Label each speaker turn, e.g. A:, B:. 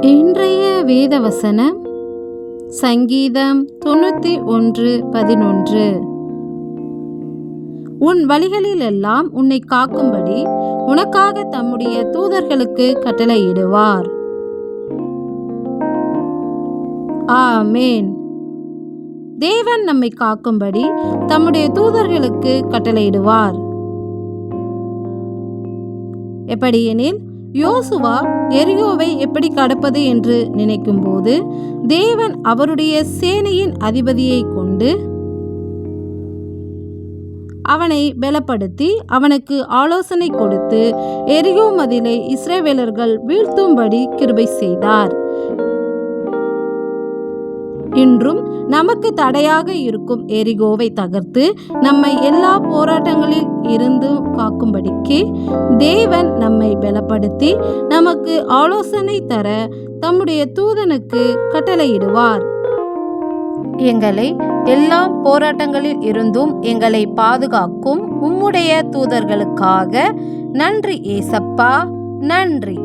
A: இன்றைய வேதவசனம் சங்கீதம் தொண்ணூத்தி ஒன்று பதினொன்று. உன் வழிகளிலெல்லாம் உன்னை காக்கும்படி உனக்காக தம்முடைய தூதர்களுக்கு கட்டளையிடுவார். ஆமேன். தேவன் நம்மை காக்கும்படி தம்முடைய தூதர்களுக்கு கட்டளையிடுவார். எப்படியெனில் யோசுவா எரியோவை எப்படி கடப்பது என்று நினைக்கும்போது தேவன் அவருடைய சேனையின் அதிபதியை கொண்டு அவனை பலப்படுத்தி அவனுக்கு ஆலோசனை கொடுத்து எரியோ மதிலை இஸ்ரேவேலர்கள் வீழ்த்தும்படி கிருபை செய்தார். இன்றும் நமக்கு தடையாக இருக்கும் எரிகோவை தகர்த்து நம்மை எல்லா போராட்டங்களில் இருந்து காக்கும்படிக்கு தேவன் நம்மை பலப்படுத்தி நமக்கு ஆலோசனை தர தம்முடைய தூதனுக்கு கட்டளையிடுவார். எங்களை எல்லா போராட்டங்களில் இருந்தும் எங்களை பாதுகாக்கும் உம்முடைய தூதர்களுக்காக நன்றி ஏசப்பா நன்றி.